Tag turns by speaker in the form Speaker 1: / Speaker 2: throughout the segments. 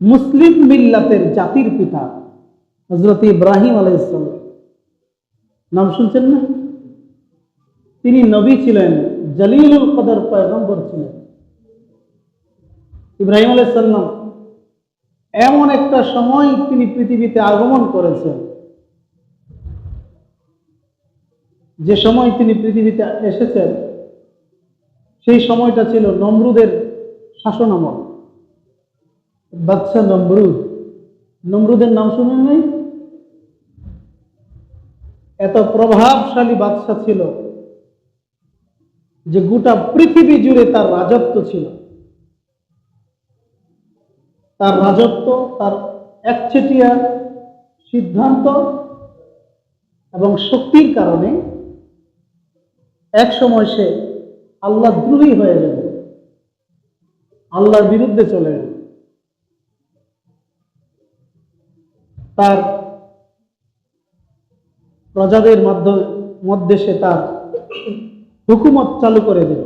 Speaker 1: মুসলিম মিল্লাতের জাতির পিতা হজরত ইব্রাহিম আলাইসাল্লাম নাম শুনছেন না? তিনি নবী ছিলেন, জলিলুল কদর পয়গম্বর ছিলেন। ইব্রাহিম আলাইসাল্লাম এমন একটা সময় তিনি পৃথিবীতে আগমন করেছেন। যে সময় তিনি পৃথিবীতে এসেছেন, সেই সময়টা ছিল নমরুদের শাসনামল। বাদশাহ নমরুদ। নমরুদের নাম শুনেন নাই? এত প্রভাবশালী বাদশাহ ছিল যে গোটা পৃথিবী জুড়ে তার রাজত্ব ছিল। তার রাজত্ব, তার একচেটিয়া সিদ্ধান্ত এবং শক্তির কারণে এক সময় সে আল্লাহ দ্রোহী হয়ে যাবে আল্লাহর বিরুদ্ধে চলে গেল। তার প্রজাদের মাধ্যমে মধ্যে সে তার হুকুমত চালু করে দিল।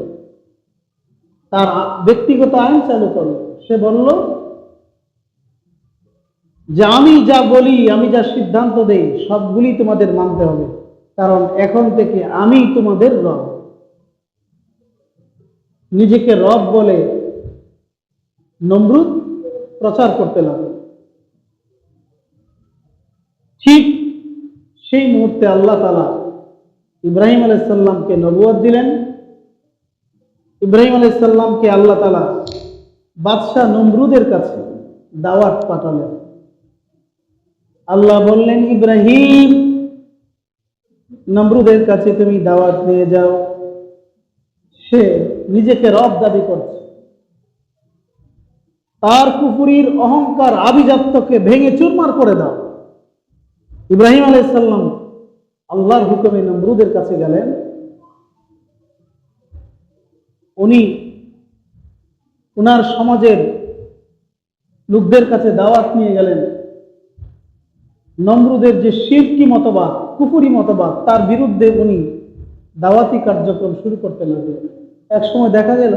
Speaker 1: তার ব্যক্তিগত আইন চালু করল। সে বলল, যে আমি যা বলি, আমি যা সিদ্ধান্ত দেই, সবগুলি তোমাদের মানতে হবে। কারণ এখন থেকে আমি তোমাদের রব। নিজেকে রব বলে নমরুদ প্রচার করতে লাগল। ঠিক সেই মুহূর্তে আল্লাহ তালা ইব্রাহিম আলাইসাল্লামকে নবুয়ত দিলেন। ইব্রাহিম আলাইসাল্লামকে আল্লাহ তালা বাদশাহ নমরুদের কাছে দাওয়াত পাঠালেন। আল্লাহ বললেন, ইব্রাহিম, নমরুদের কাছে তুমি দাওয়াত নিয়ে যাও। সে নিজেকে রব দাবি করছে। তার কুপুরীর অহংকার আভিজাত্যকে ভেঙে চুরমার করে দাও। ইব্রাহিম আলাইসাল্লাম আল্লাহর হুকুমে নমরুদের কাছে গেলেন। উনি উনার সমাজের লোকদের কাছে দাওয়াত নিয়ে গেলেন। নমরুদের যে শিরকি মতবাদ কুপুরি মতবাদ, তার বিরুদ্ধে উনি দাওয়াতি কার্যক্রম শুরু করতে লাগলেন। এক সময় দেখা গেল,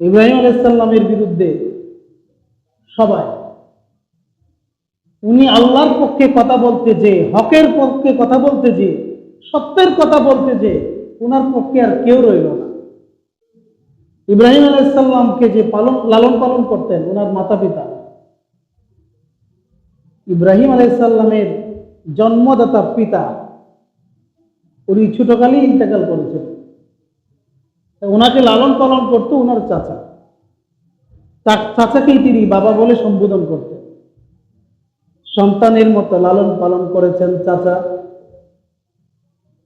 Speaker 1: ইব্রাহিম আলাইসাল্লামের বিরুদ্ধে সবাই উনি আল্লাহর পক্ষে কথা বলতে যে, হকের পক্ষে কথা বলতে যে, সত্যের কথা বলতে যে ওনার পক্ষে আর কেউ রইল না। ইব্রাহিম আলাইসাল্লামকে যে পালন, লালন পালন করতেন ওনার মাতা পিতা ইব্রাহিম আলাইসাল্লামের জন্মদাতা পিতা, উনি ছোটকালেই ইন্তেকাল করেছেন। ওনাকে লালন পালন করতো ওনার চাচা। চাচাকেই তিনি বাবা বলে সম্বোধন করতেন। সন্তানের মতো লালন পালন করেছেন চাচা।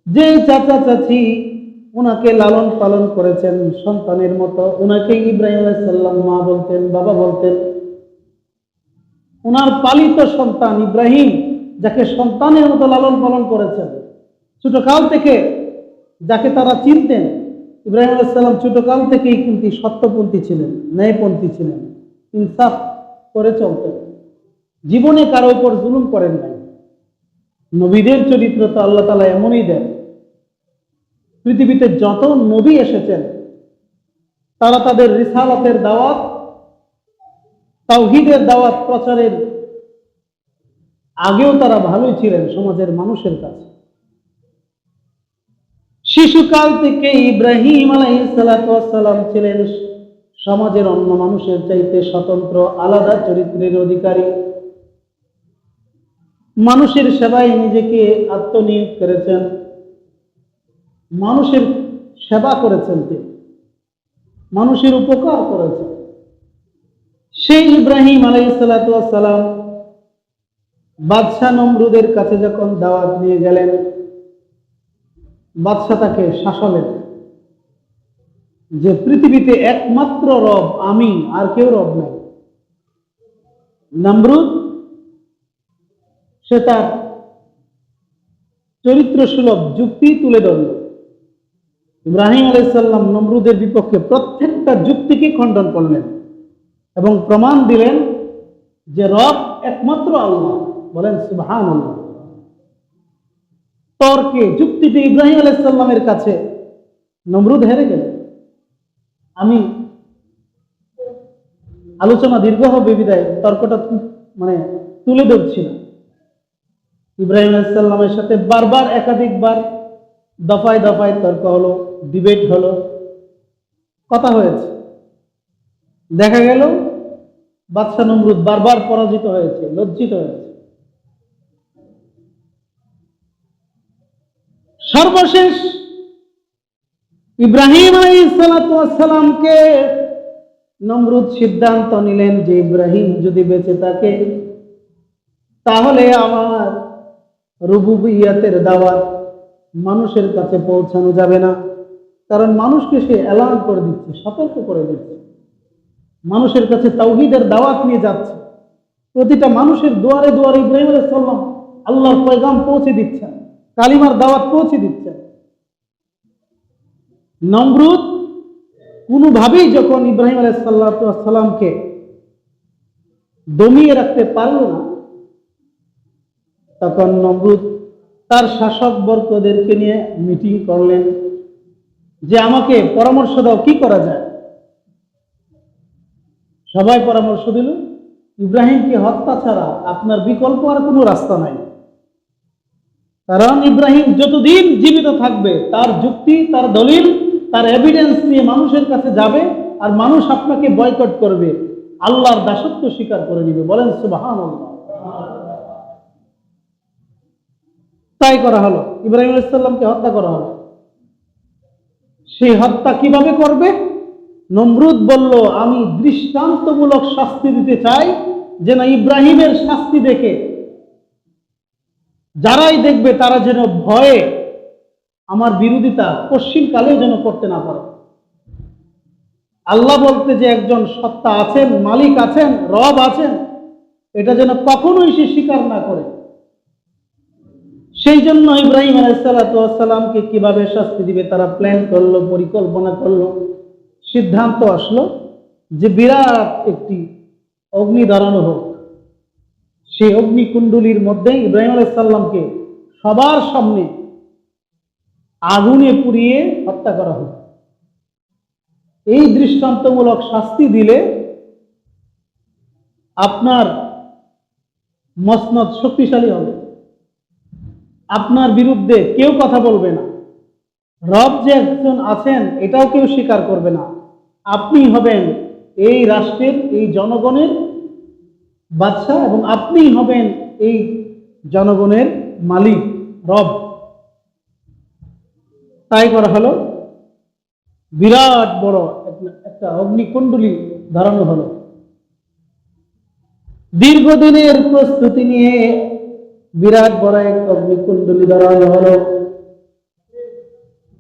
Speaker 1: যে চাচা চাচি ওনাকে লালন পালন করেছেন সন্তানের মতো, ওনাকে ইব্রাহিম আলাইসাল্লাম মা বলতেন, বাবা বলতেন, ওনার পালিত সন্তান ইব্রাহিম, যাকে সন্তানের মতো লালন পালন করেছেন, ছোটকাল থেকে যাকে তারা চিনতেন, ইব্রাহিম আলাইসাল্লাম ছোটকাল থেকেই কিন্তু সত্যপন্থী ছিলেন, ন্যায়পন্থী ছিলেন, ইনসাফ করে চলতেন। জীবনে কারও উপর জুলুম করেন নাই। নবীদের চরিত্র তো আল্লাহ তালা এমনই দেন। পৃথিবীতে যত নবী এসেছেন, তারা তাদের রিসালাতের দাওয়াত, তাওহিদের দাওয়াত প্রচারের আগেও তারা ভালোই ছিলেন সমাজের মানুষের কাছে। শিশুকাল থেকে ইব্রাহিম আলাইসালাম ছিলেন সমাজের অন্য মানুষের চাইতে স্বতন্ত্র, আলাদা চরিত্রের অধিকারী। মানুষের সেবায় নিজেকে আত্মনিয়োগ করেছেন। মানুষের সেবা করেছেন তিনি। মানুষের উপকার করেছেন। সেই ইব্রাহিম আলাইসালাম বাদশাহ নমরুদের কাছে যখন দাওয়াত নিয়ে গেলেন, বাদশাহ তাকে শাসলেন যে পৃথিবীতে একমাত্র রব আমি, আর কেউ রব নাই। নমরুদ সে তার চরিত্র সুলভ যুক্তি তুলে ধরল। ইব্রাহিম আলাইসাল্লাম নমরুদের বিপক্ষে প্রত্যেকটা যুক্তিকে খণ্ডন করলেন এবং প্রমাণ দিলেন যে রব একমাত্র আল্লাহ। বলেন আল্লাহ তর্কে, যুক্তিতে ইব্রাহিম আলাইসাল্লামের কাছে নমরুদ হেরে গেল। আমি আলোচনা দীর্ঘ হবে বিদায়, তর্কটা মানে তুলে ধরছি না। ইব্রাহিম আলাইসাল্লামের সাথে বারবার একাধিকবার দফায় দফায় তর্ক হলো ডিবেট হলো। কথা হয়েছে। দেখা গেল, বাদশাহ নমরুদ বারবার পরাজিত হয়েছে, লজ্জিত হয়েছে। সর্বশেষ, ইব্রাহিম আলাইসালামকে নমরুদ সিদ্ধান্ত নিলেন যে ইব্রাহিম যদি বেঁচে থাকে, তাহলে আমার রুবুবিয়াতের দাওয়াত মানুষের কাছে পৌঁছানো যাবে না। কারণ মানুষকে সে অ্যালার্ম করে দিচ্ছে, সতর্ক করে দিচ্ছে। মানুষের কাছে তাওহিদের দাওয়াত নিয়ে যাচ্ছে। প্রতিটা মানুষের দুয়ারে দুয়ারে ইব্রাহিম আলাইসাল্লাম আল্লাহর পয়গাম পৌঁছে দিচ্ছেন, কালিমার দাওয়াত পৌঁছে দিচ্ছেন। নমরুদ কোনোভাবেই যখন ইব্রাহিম আলাইসাল্লামকে দমিয়ে রাখতে পারল না তখন নমরুদ তার শাসক বর্গদেরকে নিয়ে মিটিং করলেন যে আমাকে পরামর্শ দাও, কি করা যায়? সবাই পরামর্শ দিল, ইব্রাহিমকে হত্যা ছাড়া আপনার বিকল্প আর কোনো রাস্তা নাই। কারণ ইব্রাহিম যতদিন জীবিত থাকবে, তার যুক্তি, তার দলিল, তার এভিডেন্স নিয়ে মানুষের কাছে যাবে আর মানুষ আপনাকে বয়কট করবে। আল্লাহর দাসত্ব স্বীকার করে নিবে। বলেন সুবাহান তাই করা হলো। ইব্রাহিম আলাইসাল্লামকে হত্যা করা হলো। সেই হত্যা কীভাবে করবে? নমরুদ বলল, আমি দৃষ্টান্তমূলক শাস্তি দিতে চাই যে না ইব্রাহিমের শাস্তি দেখে। যারাই দেখবে তারা যেন ভয়ে আমার বিরোধিতা পশ্চিমকালেও যেন করতে না পারে। আল্লাহ বলতে যে একজন সত্তা আছেন, মালিক আছেন, রব আছেন, এটা যেন কখনোই সে স্বীকার না করে। সেই জন্য ইব্রাহিম আলাইসালামকে কীভাবে শাস্তি দিবে তারা প্ল্যান করল, পরিকল্পনা করল, সিদ্ধান্ত আসলো যে বিরাট একটি অগ্নি দাঁড়ানো হোক। সেই অগ্নিকুণ্ডলীর মধ্যে ইব্রাহিম আলাইসাল্লামকে সবার সামনে আগুনে পুড়িয়ে হত্যা করা হোক। এই দৃষ্টান্তমূলক শাস্তি দিলে আপনার মসনদ শক্তিশালী হবে। আপনার বিরুদ্ধে কেউ কথা বলবে না। রব যে একজন আছেন, এটাও কেউ স্বীকার করবে না। আপনি হবেন এই রাষ্ট্রের, এই জনগণের বাদশাহ এবং আপনি হবেন এই জনগণের মালিক, রব। তাই করা হলো। বিরাট বড় একটা- অগ্নিকুণ্ডলী ধারণ হলো। দীর্ঘদিনের প্রস্তুতি নিয়ে বিরাট বড় এক অগ্নিকুণ্ডলী ধরানো হলো।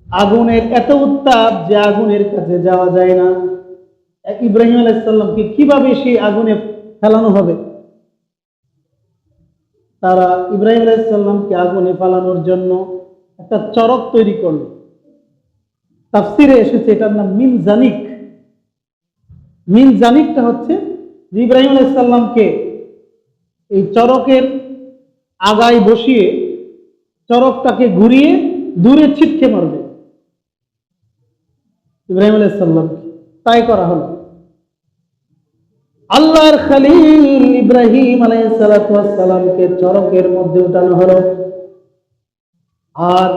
Speaker 1: আগুনের এত উত্তাপ যে আগুনের কাছে যাওয়া যায় না। এক ইব্রাহিম আলাইসাল্লামকে কীভাবে সেই আগুনে ফেলানো হবে? তারা ইব্রাহিম আলাইসাল্লামকে আগুনে ফেলানোর জন্য একটা চরক তৈরি করল। তাফসিরে এসেছে এটার নাম মিন জানিক। মিন জানিকটা হচ্ছে ইব্রাহিম আলাইসাল্লামকে এই চরকের আগায় বসিয়ে চরকটাকে ঘুরিয়ে দূরে ছিটকে মারবে। ইব্রাহিম আলাইসাল্লামকে তাই করা হলো। আল্লাহর খালিল ইব্রাহিম আলাইসালামকে চরকের মধ্যে উঠানো হলো। আর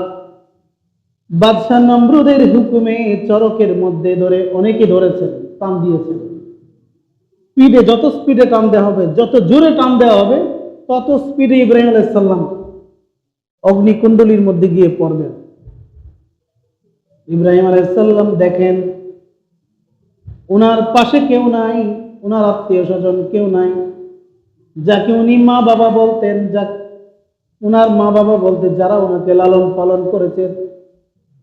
Speaker 1: বাদশাহ নমরুদের হুকুমে চরকের মধ্যে ধরে অনেকে ধরেছেন, টান দিয়েছেন। স্পিডে, যত স্পিডে টান দেওয়া হবে, যত জোরে টান দেওয়া হবে তত স্পিডে ইব্রাহিম আলাইসাল্লাম অগ্নিকুণ্ডলীর মধ্যে গিয়ে পড়বেন ইব্রাহিম আলাইসাল্লাম দেখেন ওনার পাশে কেউ নাই ওনার আত্মীয় স্বজন কেউ নাই। যাকে উনি মা বাবা বলতেন, যা ওনার মা বাবা বলতে যারা ওনাকে লালন পালন করেছেন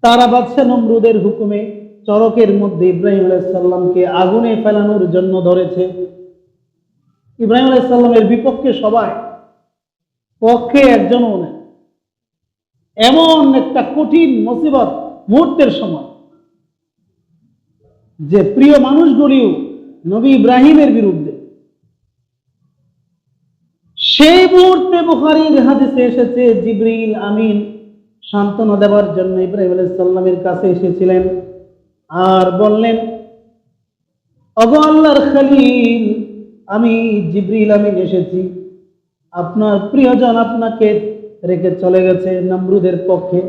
Speaker 1: তারা বাদশাহ নমরুদের হুকুমে চরকের মধ্যে ইব্রাহিম আলাইসাল্লামকে আগুনে ফেলানোর জন্য ধরেছে। ইব্রাহিম আলাইসাল্লামের বিপক্ষে সবাই পক্ষে একজনও নেই। এমন একটা কঠিন মুসিবত মুহূর্তের সময় যে প্রিয় মানুষগুলিও নবী ইব্রাহিমের বিরুদ্ধে। সেই মুহূর্তে বুখারীর হাদিসে এসেছে, জিবরিল আমিন সান্ত্বনা দেওয়ার জন্য ইব্রাহিম আলাইসাল্লামের কাছে এসেছিলেন আর বললেন অগো আল্লাহর খালিল, আমি জিব্রিল আমিন এসেছি। আপনার প্রিয়জন আপনাকে রেখে চলে গেছে নমরুদের পক্ষে।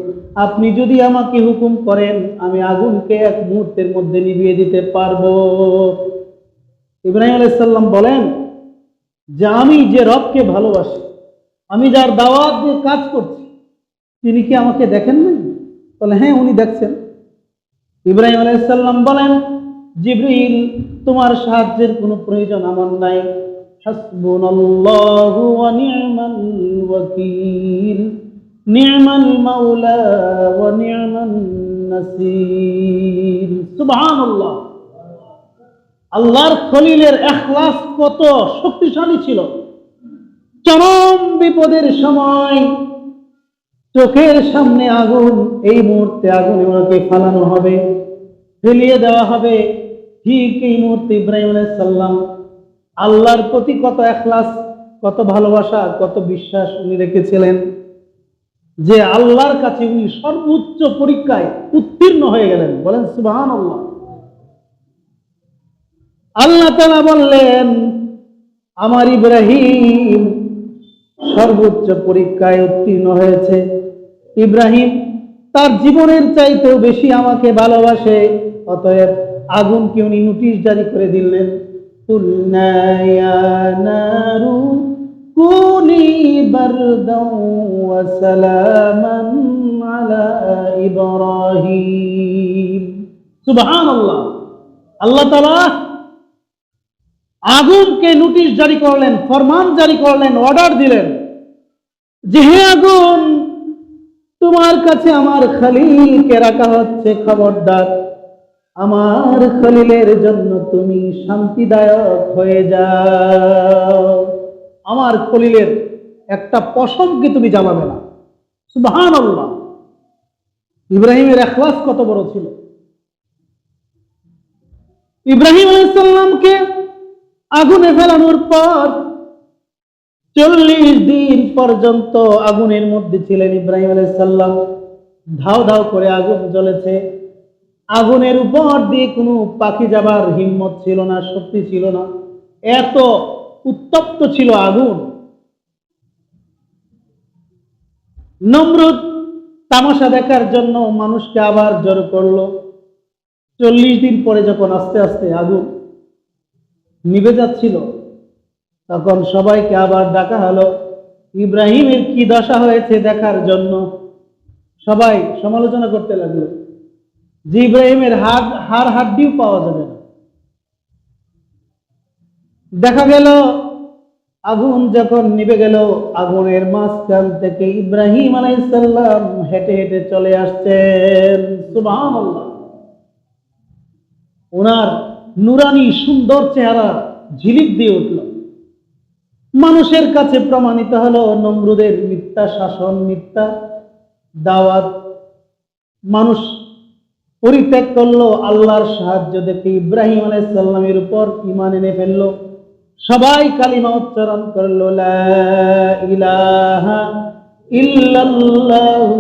Speaker 1: আপনি যদি আমাকে হুকুম করেন, আমি আগুনকে এক মুহূর্তের মধ্যে নিভিয়ে দিতে পারব। ইব্রাহিম আলাইসাল্লাম বলেন, যে আমি যে রবকে ভালোবাসি, আমি যার দাওয়াত দিয়ে কাজ করছি, তিনি কি আমাকে দেখেন না বলে হ্যাঁ উনি দেখছেন। ইব্রাহিম আলাইসাল্লাম বলেন, জিব্রিল, তোমার সাহায্যের কোনো প্রয়োজন আমার নাই। হাসবুনাল্লাহু ওয়া নি'মাল ওয়াকিল। নি'মাল মাওলা ওয়া নি'মান নাসির। সুবহানাল্লাহ। আল্লাহর খলিলের এখলাস কত শক্তিশালী ছিল। চরম বিপদের সময় চোখের সামনে আগুন, এই মুহূর্তে আগুন ওনাকে ফালানো হবে, ফেলিয়ে দেওয়া হবে। ঠিক এই মুহূর্তে ইব্রাহিম সাল্লাম আল্লাহর প্রতি কত এখলাস, কত ভালোবাসা, কত বিশ্বাস উনি রেখেছিলেন যে আল্লাহর কাছে উনি সর্বোচ্চ পরীক্ষায় উত্তীর্ণ হয়ে গেলেন। বলেন সুবাহান আল্লাহ আল্লাহ তালা বললেন, আমার ইব্রাহিম সর্বোচ্চ পরীক্ষায় উত্তীর্ণ হয়েছে। ইব্রাহিম তার জীবনের চাইতেও বেশি আমাকে ভালোবাসে, অতএব আগুনকে উনি নোটিশ জারি করে দিলেন। قُلْنَا يَا نَارُ كُونِي بَرْدًا وَسَلَامًا عَلَى إِبْرَاهِيمَ سبحان الله আল্লাহ তাআলা আগুনকে নোটিশ জারি করলেন ফরমান জারি করলেন অর্ডার দিলেন যে হে আগুন তোমার কাছে আমার খালিলকে রাখা হচ্ছে খবরদার আমার খলিলের জন্য তুমি শান্তিদায়ক হয়ে যাও। আমার খলিলের একটা পশমকে তুমি জ্বালাবে না। সুবহান আল্লাহ ইব্রাহিমের এখলাস কত বড় ছিল। ইব্রাহিম আলাইসাল্লামকে আগুনে ফেলানোর পর চল্লিশ দিন পর্যন্ত আগুনের মধ্যে ছিলেন ইব্রাহিম আলাইসাল্লাম ধাও ধাও করে আগুন জ্বলেছে। আগুনের উপর দিয়ে কোনো পাখি যাবার হিম্মত ছিল না, শক্তি ছিল না। এত উত্তপ্ত ছিল আগুন। নমরুদ তামাশা দেখার জন্য মানুষকে আবার জড়ো করল। চল্লিশ দিন পরে যখন আস্তে আস্তে আগুন নিভে যাচ্ছিল, তখন সবাইকে আবার ডাকা হলো, ইব্রাহিমের কি দশা হয়েছে দেখার জন্য? সবাই সমালোচনা করতে লাগল। যে ইব্রাহিমের হাত, হার হাড্ডিও পাওয়া যাবে না। দেখা গেল, আগুন যখন নিভে গেল, আগুনের মাঝখান থেকে ইব্রাহিম আলাইসাল্লাম হেঁটে হেঁটে চলে আসছেন। সুবহানাল্লাহ। ওনার নুরানি সুন্দর চেহারা ঝিলিক দিয়ে উঠল। মানুষের কাছে প্রমাণিত হলো, নমরুদের মিথ্যা শাসন, মিথ্যা দাওয়াত। মানুষ পরিত্যাগ করল, আল্লাহর সাহায্য দেখে ইব্রাহিম আলাইসাল্লামের উপর ইমান এনে ফেলল। সবাই কালিমা উচ্চারণ করল ইল্লাল্লাহু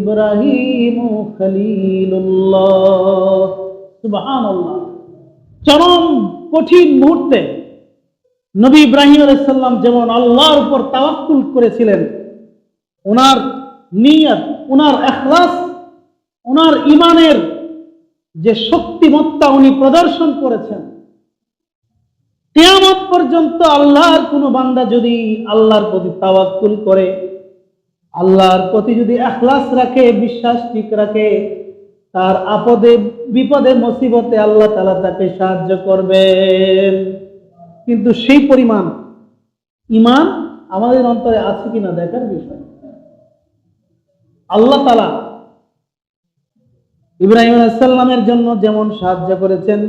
Speaker 1: ইব্রাহিম চরম কঠিন মুহূর্তে নবী ইব্রাহিম আলাইসাল্লাম যেমন আল্লাহর উপর তাওয়াক্কুল করেছিলেন, ওনার নিয়ত, ওনার এখলাস, ওনার ইমানের যে শক্তিমত্তা উনি প্রদর্শন করেছেন, কেয়ামত পর্যন্ত আল্লাহর কোনো বান্দা যদি আল্লাহর প্রতি তাওয়াক্কুল করে, আল্লাহর প্রতি যদি এখলাস রাখে, বিশ্বাস ঠিক রাখে, তার আপদে, বিপদে, মুসিবতে আল্লাহ তালা তাকে সাহায্য করবেন। কিন্তু সেই পরিমাণ ইমান আমাদের অন্তরে আছে কিনা, দেখার বিষয়। আল্লাহ তালা ইব্রাহিম আলাইসাল্লামের জন্য যেমন সাহায্য করেছেন,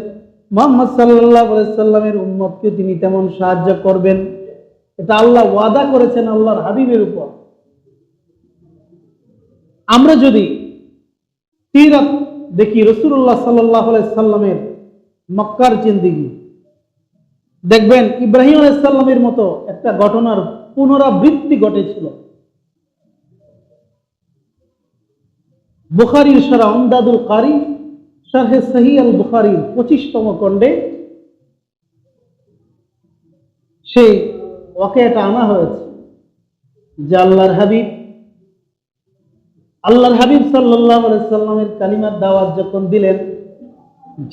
Speaker 1: মোহাম্মদ সাল্লাহ সাল্লামের উম্মতকে তিনি তেমন সাহায্য করবেন। এটা আল্লাহ ওয়াদা করেছেন আল্লাহর হাবিবের উপর। আমরা যদি সিরাত দেখি রসুল্লাহ সাল্লাহ সাল্লামের মক্কার জিন্দিগি। দেখবেন ইব্রাহিম আলাইসাল্লামের মতো একটা ঘটনার পুনরাবৃত্তি ঘটেছিল। বুখারির সারা আমদাদুল কারি শাহে সাহি আল বুখারির পঁচিশতম খণ্ডে সেই এটা আনা হয়েছে যে আল্লাহর হাবিব আল্লাহর হাবিব সাল্লাহ সাল্লামের কালিমার দাওয়াত যখন দিলেন,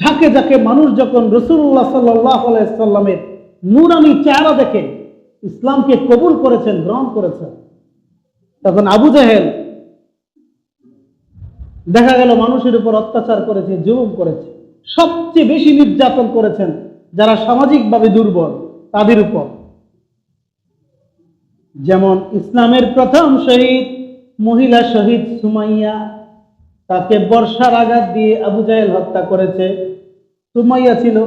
Speaker 1: ঝাঁকে ঝাঁকে মানুষ যখন রসুল্লাহ সাল্লাহ সাল্লামের নুরানি চেহারা দেখে ইসলামকে কবুল করেছেন, গ্রহণ করেছেন, তখন আবু জাহেল দেখা গেল মানুষের উপর অত্যাচার করেছে, জুলুম করেছে। সবচেয়ে বেশি নির্যাতন করেছেন যারা সামাজিকভাবে দুর্বল, তাদের উপর। যেমন ইসলামের প্রথম শহীদ, মহিলা শহীদ সুমাইয়া, তাকে বর্ষার আঘাত দিয়ে আবু জাহেল হত্যা করেছে। সুমাইয়া ছিল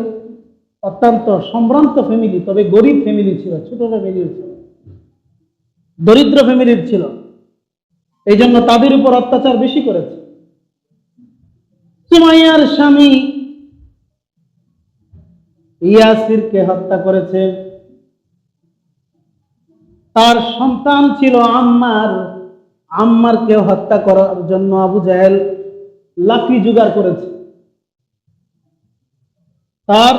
Speaker 1: অত্যন্ত সম্ভ্রান্ত ফ্যামিলি তবে গরিব ফ্যামিলি ছিল, ছোট ফ্যামিলি ছিল। দরিদ্র ফ্যামিলির ছিল। এই জন্য তাদের উপর অত্যাচার বেশি করেছে। সুমাইয়ার স্বামী ইয়াসিরকে হত্যা করেছে। তার সন্তান ছিল আম্মার। আম্মারকে হত্যা করার জন্য আবু জাহেল লাকড়ি জোগাড় করেছে। তার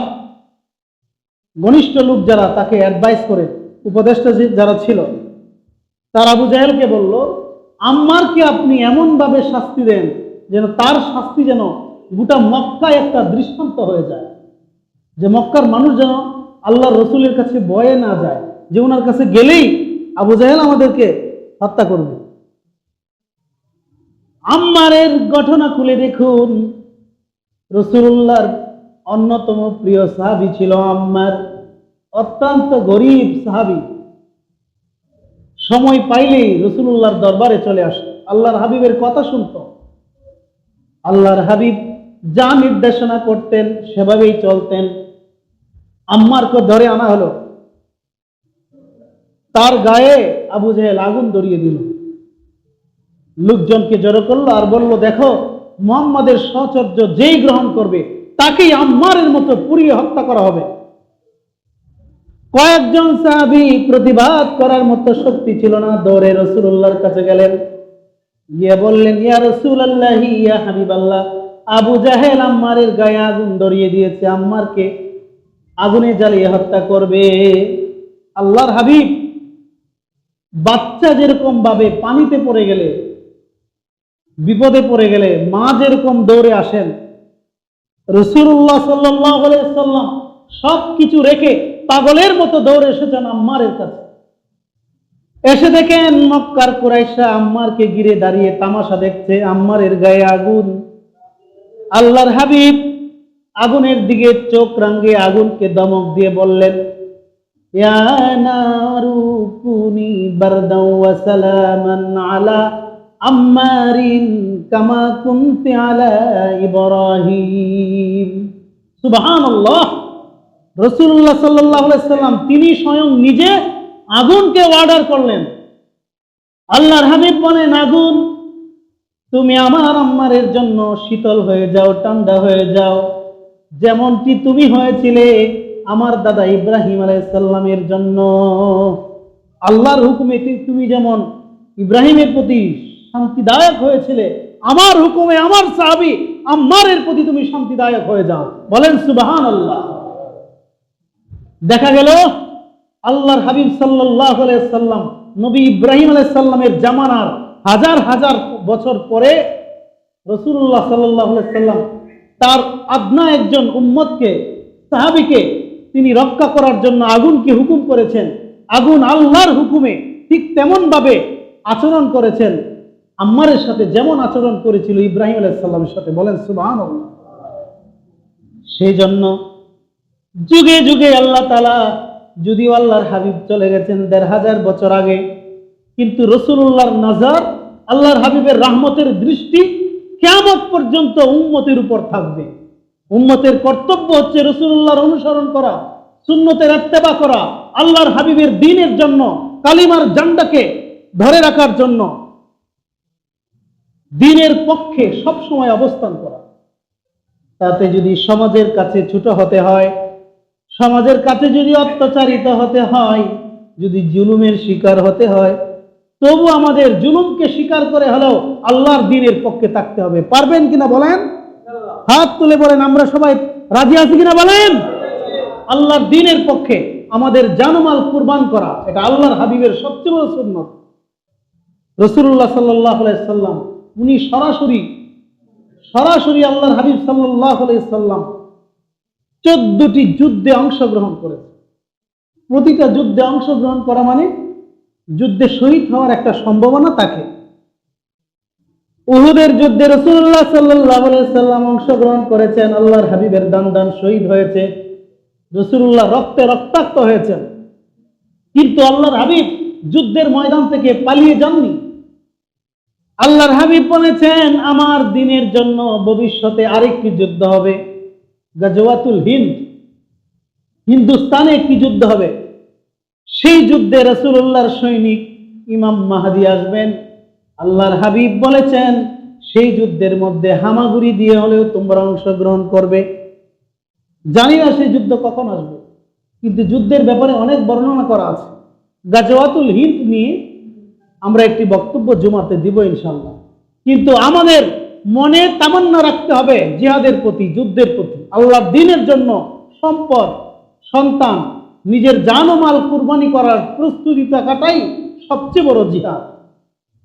Speaker 1: ঘনিষ্ঠ লোক যারা, তাকে অ্যাডভাইস করে, উপদেষ্টা যারা ছিল, তার আবু জাহেলকে বলল, আম্মারকে আপনি এমনভাবে শাস্তি দেন যেন তার শাস্তি যেন গোটা মক্কায় একটা দৃষ্টান্ত হয়ে যায়। যে মক্কার মানুষ যেন আল্লাহ রসুলের কাছে বয়ে না যায়, যে ওনার কাছে গেলেই আবু জাহেল আমাদেরকে হত্যা করবে। আম্মারের ঘটনা খুলে দেখুন। রসুল্লাহর অন্যতম প্রিয় সাহাবি ছিল আম্মার, অত্যন্ত গরিব সাহাবি। সময় পাইলেই রসুল্লাহর দরবারে চলে আসে। আল্লাহর হাবিবের কথা শুনত। আল্লাহর হাবিব যা নির্দেশনা করতেন, সেভাবেই চলতেন। আম্মারকে ধরে আনা হলো। তার গায়ে আবু জাহেল আগুন ধরিয়ে দিল। লোকজনকে জড়ো করল আর বলল, দেখো, মোহাম্মদের সচর্য যেই গ্রহণ করবে, তাকেই আম্মারের মতো পুড়িয়ে হত্যা করা হবে। কয়েকজন সাহাবি প্রতিবাদ করার মতো শক্তি ছিল না। দৌড়ে রসুল্লাহর কাছে গেলেন। গিয়ে বললেন, ইয়া রসুল আল্লাহ ইয়া হাবিব আল্লাহ আবু জাহেল আম্মারের গায়ে আগুন ধরিয়ে দিয়েছে। আম্মারকে আগুনে জ্বালিয়ে হত্যা করবে। আল্লাহর হাবিব, বাচ্চা যেরকম ভাবে পানিতে পড়ে গেলে, বিপদে পড়ে গেলে মা যেরকম দৌড়ে আসেন রসুল্লাহ সাল্লাম সব কিছু রেখে পাগলের মতো দৌড়ে এসেছেন আম্মারের কাছে। এসে দেখেন মক্কার কুরাইশা আম্মারকে ঘিরে দাঁড়িয়ে তামাশা দেখছে। আম্মারের গায়ে আগুন আল্লাহর হাবিব আগুনের দিকে চোখ রাঙ্গে আগুনকে দমক দিয়ে বললেন তিনি স্বয়ং নিজে আগুনকে অর্ডার করলেন। আল্লাহর হাবিব বলেন, আগুন তুমি আমার আম্মারের জন্য শীতল হয়ে যাও, ঠান্ডা হয়ে যাও। যেমনটি তুমি হয়েছিলে আমার দাদা ইব্রাহিম আলাইসাল্লামের জন্য। আল্লাহর হুকুমে তুমি যেমন ইব্রাহিমের প্রতি শান্তিদায়ক হয়েছিলে, আমার হুকুমে আমার সাহাবি আম্মারের প্রতি তুমি শান্তিদায়ক হয়ে যাও। বলেন সুবাহান আল্লাহ দেখা গেল আল্লাহর হাবিব সাল্লাহ সাল্লাম, নবী ইব্রাহিম আলাইসাল্লামের জামানার হাজার হাজার বছর পরে রসুল্লাহ সাল্লাহ সাল্লাম তার আদনা একজন উম্মতকে, সাহাবিকে তিনি রক্ষা করার জন্য আগুনকে হুকুম করেছেন। আগুন আল্লাহর হুকুমে ঠিক তেমন ভাবে আচরণ করেছেন। আম্মারের সাথে যেমন আচরণ করেছিল ইব্রাহিম আলাইসাল্লামের সাথে। বলেন সুবাহ সেই জন্য যুগে যুগে আল্লাহ তালা যদিও আল্লাহর হাবিব চলে গেছেন দেড় হাজার বছর আগে, কিন্তু রসুল্লাহর নজর আল্লাহর হাবিবের রাহমতের দৃষ্টি কেমন পর্যন্ত উম্মতের উপর থাকবে। উম্মতের কর্তব্য হচ্ছে রসুল্লাহর অনুসরণ করা, সুন্নতের এত্তেবা করা, আল্লাহর হাবিবের দিনের জন্য, কালিমার জান্ডাকে ধরে রাখার জন্য। দিনের পক্ষে সবসময় অবস্থান করা। তাতে যদি সমাজের কাছে ছোট হতে হয়, সমাজের কাছে যদি অত্যাচারিত হতে হয়, যদি জুলুমের শিকার হতে হয় তবু আমাদের জুলুমকে স্বীকার করে হলেও আল্লাহর দিনের পক্ষে থাকতে হবে। পারবেন কিনা বলেন? হাত তুলে বলেন, আমরা সবাই রাজি আছি কিনা বলেন? আল্লাহর দিনের পক্ষে আমাদের জানমাল কুরবান করা, এটা আল্লাহর হাবিবের সবচেয়ে বড় সুন্নত। রসুল্লাহ সাল্লাহ সাল্লাম, উনি সরাসরি সরাসরি আল্লাহর হাবিব সাল্লাহ সাল্লাম চোদ্দটি যুদ্ধে অংশগ্রহণ করেছে প্রতিটা যুদ্ধে অংশগ্রহণ করা মানে যুদ্ধে শহীদ হওয়ার একটা সম্ভাবনা থাকে। উহুদের যুদ্ধে রসুল্লাহ সাল্লাম অংশগ্রহণ করেছেন, আল্লাহর হাবিবের দান দান শহীদ হয়েছে রসুল্লাহ রক্তে রক্তাক্ত হয়েছেন। কিন্তু আল্লাহর হাবিব যুদ্ধের ময়দান থেকে পালিয়ে যাননি। আল্লাহর হাবিব বলেছেন, আমার দিনের জন্য ভবিষ্যতে আরেকটি যুদ্ধ হবে, গাজওয়াতুল হিন্দ। হিন্দুস্তানে একটি যুদ্ধ হবে। সেই যুদ্ধে রসুল্লাহর সৈনিক ইমাম মাহাদি আসবেন। আল্লাহর হাবিব বলেছেন, সেই যুদ্ধের মধ্যে হামাগুড়ি দিয়ে হলেও তোমরা অংশগ্রহণ করবে। জানি না সেই যুদ্ধ কখন আসবে, কিন্তু যুদ্ধের ব্যাপারে অনেক বর্ণনা করা আছে। গাজওয়াতুল হিন্দ নিয়ে আমরা একটি বক্তব্য জমাতে দিব ইনশাল্লাহ কিন্তু আমাদের মনে তামান্না রাখতে হবে জিহাদের প্রতি, যুদ্ধের প্রতি। আল্লাহ দিনের জন্য সম্পদ, সন্তান নিজের জান মাল কুরবানি করার প্রস্তুতি থাকাটাই সবচেয়ে বড় জিহাদ।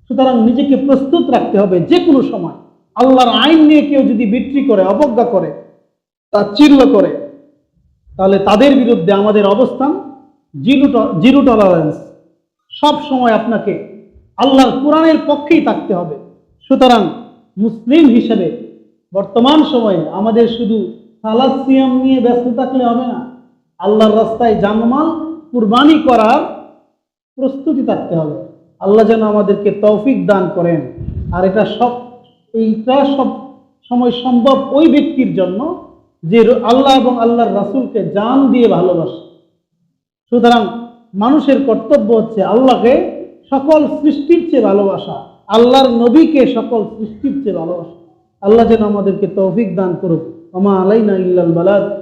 Speaker 1: সুতরাং নিজেকে প্রস্তুত রাখতে হবে যে কোনো সময়। আল্লাহর আইন নিয়ে কেউ যদি বিক্রি করে, অবজ্ঞা করে, তা তাচ্ছিল্য করে, তাহলে তাদের বিরুদ্ধে আমাদের অবস্থান জিরো জিরো টলারেন্স সব সময় আপনাকে আল্লাহর কোরআনের পক্ষেই থাকতে হবে। সুতরাং মুসলিম হিসেবে বর্তমান সময়ে আমাদের শুধু সালাদ সিয়াম নিয়ে ব্যস্ত থাকলে হবে না। আল্লাহর রাস্তায় জানমাল কুরবানি করার প্রস্তুতি থাকতে হবে। আল্লাহ যেন আমাদেরকে তৌফিক দান করেন। আর এটা সব, এইটা সব সময় সম্ভব ওই ব্যক্তির জন্য যে আল্লাহ এবং আল্লাহর রাসূলকে জান দিয়ে ভালোবাসে। সুতরাং মানুষের কর্তব্য হচ্ছে আল্লাহকে সকল সৃষ্টির চেয়ে ভালোবাসা, আল্লাহর নবীকে সকল সৃষ্টির চেয়ে ভালোবাসা। আল্লাহ যেন আমাদেরকে তৌফিক দান করুক। আমা আলাইনা ইল্লাল বালাদ।